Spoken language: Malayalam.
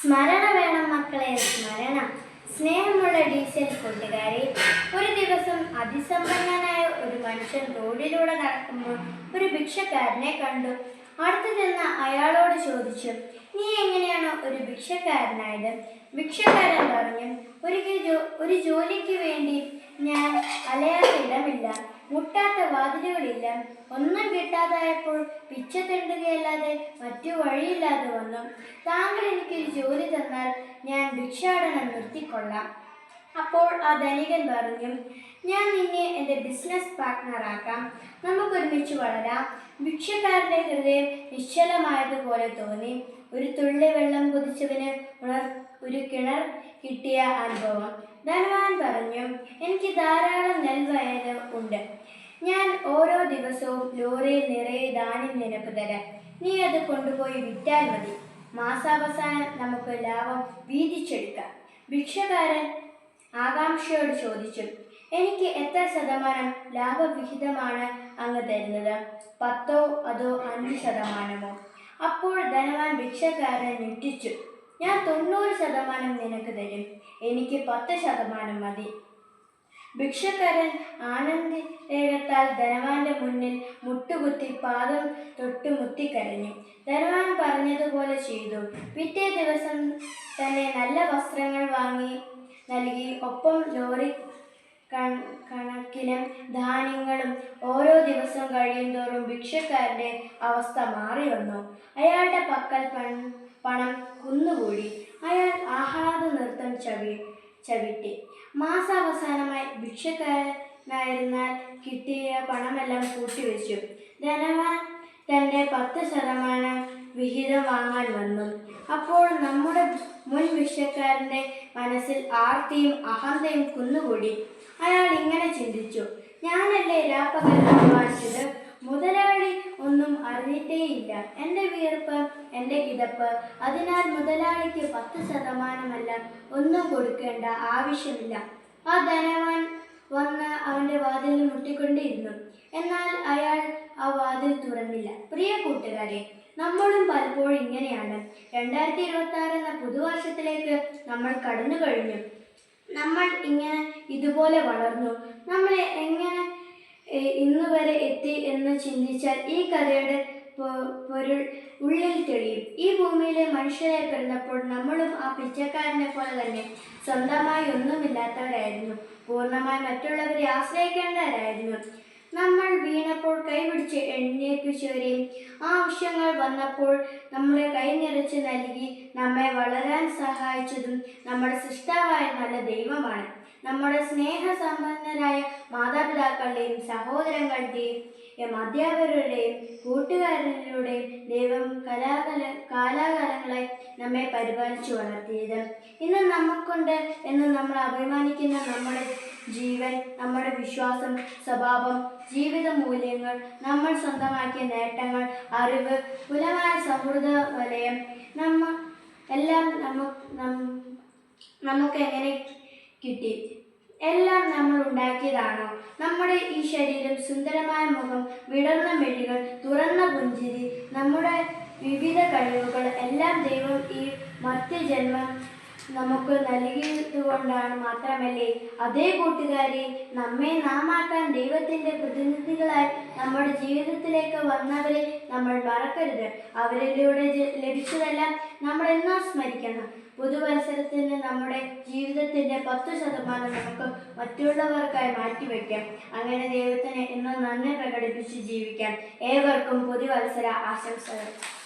സ്മരണ വേണം മക്കളെ സ്മരണ. സ്നേഹമുള്ള ഡീസൽ കൂട്ടുകാരെ ഒരു ദിവസം അതിസമ്പന്നനായ ഒരു മനുഷ്യൻ റോഡിലൂടെ നടക്കുമ്പോൾ ഒരു ഭിക്ഷക്കാരനെ കണ്ടു. അടുത്തു ചെന്ന അയാളോട് ചോദിച്ചു നീ എങ്ങനെയാണ് ഒരു ഭിക്ഷക്കാരനായത്? ഭിക്ഷക്കാരൻ പറഞ്ഞു ഒരിക്കൽ ഒരു ജോലിക്ക് വേണ്ടി ഞാൻ അലയാത്ത ഇടമില്ല മുട്ടാത്ത വാതിലുകളില്ല. ഒന്നും കിട്ടാതായപ്പോൾ പിച്ച തെണ്ടുകയല്ലാതെ മറ്റു വഴിയില്ലാതെ വന്നു. താങ്കൾ എനിക്കൊരു ജോലി തന്നാൽ ഞാൻ ഭിക്ഷാടനം നിർത്തിക്കൊള്ളാം. അപ്പോൾ ആ ധനികൻ പറഞ്ഞു ഞാൻ നിന്നെ എന്റെ ബിസിനസ് പാർട്ട്ണറാക്കാം നമുക്കൊരുമിച്ച് വളരാം. ഭിക്ഷക്കാരന്റെ ഹൃദയം നിശ്ചലമായതുപോലെ തോന്നി. ഒരു തുള്ളി വെള്ളം കുതിച്ചവന് ഉണർ ഒരു കിണർ കിട്ടിയ അനുഭവം. ധനവാൻ പറഞ്ഞു എനിക്ക് ധാരാളം നെൽവയൽ ഉണ്ട്. ഞാൻ ഓരോ ദിവസവും ലോറിയിൽ നിറയെ ധാന്യം നിനക്ക് തരാം. നീ അത് കൊണ്ടുപോയി വിറ്റാൽ മതി. മാസാവസാനം നമുക്ക് ലാഭം വീതിച്ചെടുക്കാം. ഭിക്ഷക്കാരൻ ആകാംക്ഷയോട് ചോദിച്ചു എനിക്ക് എത്ര ശതമാനം ലാഭവിഹിതമാണ് അങ്ങ് തരുന്നത്? പത്തോ അതോ അഞ്ച് ശതമാനമോ? അപ്പോൾ ധനവാൻ ഭിക്ഷക്കാരൻ ഞെട്ടിച്ചു ഞാൻ തൊണ്ണൂറ് ശതമാനം നിനക്ക് തരും. എനിക്ക് പത്ത് ശതമാനം മതി. ഭിക്ഷക്കാരൻ ആനന്ദേകത്താൽ ധനവാന്റെ മുന്നിൽ മുട്ടുകുത്തി പാദം തൊട്ട് മുത്തിക്കരഞ്ഞു. ധനവാൻ പറഞ്ഞതുപോലെ ചെയ്തു. പിറ്റേ ദിവസം തന്നെ നല്ല വസ്ത്രങ്ങൾ വാങ്ങി നൽകി. ഒപ്പം ലോറി കണക്കിനും ധാന്യങ്ങളും ഓരോ ദിവസം കഴിയുന്തോറും ഭിക്ഷക്കാരന്റെ അവസ്ഥ മാറി വന്നു. അയാളുടെ പക്കൽ പണം കുന്നുകൂടി. അയാൾ ആഹ്ലാദ നൃത്തം ചവി ചവിട്ടി. മാസാവസാനമായി ഭിക്ഷക്കാരനായിരുന്നാൽ കിട്ടിയ പണമെല്ലാം കൂട്ടിവെച്ചു. ധനവാൻ തന്റെ പത്ത് ശതമാനം വിഹിതം വാങ്ങാൻ വന്നു. അപ്പോൾ നമ്മുടെ മുൻ ഭിക്ഷക്കാരന്റെ മനസ്സിൽ ആർത്തിയും അഹന്തയും കുന്നുകൂടി. അയാൾ ഇങ്ങനെ ചിന്തിച്ചു. ഞാനല്ലേ രാപ്പകൽ അധ്വാനിച്ചത് മുതലാളി ഒന്നും അറിഞ്ഞിട്ടേയില്ല. എന്റെ വിയർപ്പ് എന്റെ കിടപ്പ് അതിനാൽ മുതലാളിക്ക് പത്ത് ശതമാനമല്ല ഒന്നും കൊടുക്കേണ്ട ആവശ്യമില്ല. ആ ധനവാൻ വന്ന് അവന്റെ വാതിൽ മുട്ടിക്കൊണ്ടിരുന്നു. എന്നാൽ അയാൾ ആ വാതിൽ തുറന്നില്ല. പ്രിയ കൂട്ടുകാരെ നമ്മളും പലപ്പോഴും ഇങ്ങനെയാണ്. രണ്ടായിരത്തി ഇരുപത്തി ആറ് എന്ന പുതുവർഷത്തിലേക്ക് നമ്മൾ കടന്നു കഴിഞ്ഞു. നമ്മൾ ഇങ്ങനെ ഇതുപോലെ വളർന്നു. നമ്മൾ എങ്ങനെ ഇന്ന് വരെ എത്തി എന്ന് ചിന്തിച്ചാൽ ഈ കഥയുടെ പൊരുൾ ഉള്ളിൽ തെളിയും. ഈ ഭൂമിയിലെ മനുഷ്യരെ പിറന്നപ്പോൾ നമ്മളും ആ പിച്ചക്കാരനെ പോലെ തന്നെ സ്വന്തമായി ഒന്നുമില്ലാത്തവരായിരുന്നു. പൂർണമായി മറ്റുള്ളവരെ ആശ്രയിക്കേണ്ടവരായിരുന്നു. നമ്മൾ വീണപ്പോൾ കൈപിടിച്ച് എഴുന്നേൽപ്പിച്ചവരെയും ആവശ്യങ്ങൾ വന്നപ്പോൾ നമ്മളെ കൈനിറച്ച് നൽകി നമ്മെ വളരാൻ സഹായിച്ചതും നമ്മുടെ സൃഷ്ടാവായ നല്ല ദൈവമാണ്. നമ്മുടെ സ്നേഹസമ്പന്നരായ മാതാപിതാക്കളുടെയും സഹോദരങ്ങളുടെയും അധ്യാപകരുടെയും കൂട്ടുകാരുടെയും ദൈവം കലാകല കാലാകാലങ്ങളായി നമ്മെ പരിപാലിച്ചു വളർത്തിയത്. ഇന്ന് നമുക്കുണ്ട് എന്ന് നമ്മൾ അഭിമാനിക്കുന്ന നമ്മുടെ ജീവൻ നമ്മുടെ വിശ്വാസം സ്വഭാവം ജീവിത മൂല്യങ്ങൾ നമ്മൾ സ്വന്തമാക്കിയ നേട്ടങ്ങൾ അറിവ് കുലമായ സൗഹൃദ വലയം നമ്മ എല്ലാം നമുക്ക് നമുക്ക് എങ്ങനെ കിട്ടി? എല്ലാം നമ്മൾ ഉണ്ടാക്കിയതാണോ? നമ്മുടെ ഈ ശരീരം സുന്ദരമായ മുഖം വിടർന്ന മെഴികൾ തുറന്ന പുഞ്ചിരി നമ്മുടെ വിവിധ കഴിവുകൾ എല്ലാം ദൈവം ഈ മധ്യജന്മം നമുക്ക് നൽകിയതുകൊണ്ടാണ് മാത്രമല്ലേ? അതേ കൂട്ടുകാരെ നമ്മെ നാമാക്കാൻ ദൈവത്തിന്റെ പ്രതിനിധികളായി നമ്മുടെ ജീവിതത്തിലേക്ക് വന്നവരെ നമ്മൾ മറക്കരുത്. അവരിലൂടെ ലഭിച്ചതെല്ലാം നമ്മൾ എന്നും സ്മരിക്കണം. പുതുവത്സരത്തിന് നമ്മുടെ ജീവിതത്തിന്റെ പത്ത് ശതമാനം നമുക്ക് മറ്റുള്ളവർക്കായി മാറ്റിവെക്കാം. അങ്ങനെ ദൈവത്തിന് എന്നും നന്ദി പ്രകടിപ്പിച്ച് ജീവിക്കാം. ഏവർക്കും പുതുവത്സര ആശംസകൾ.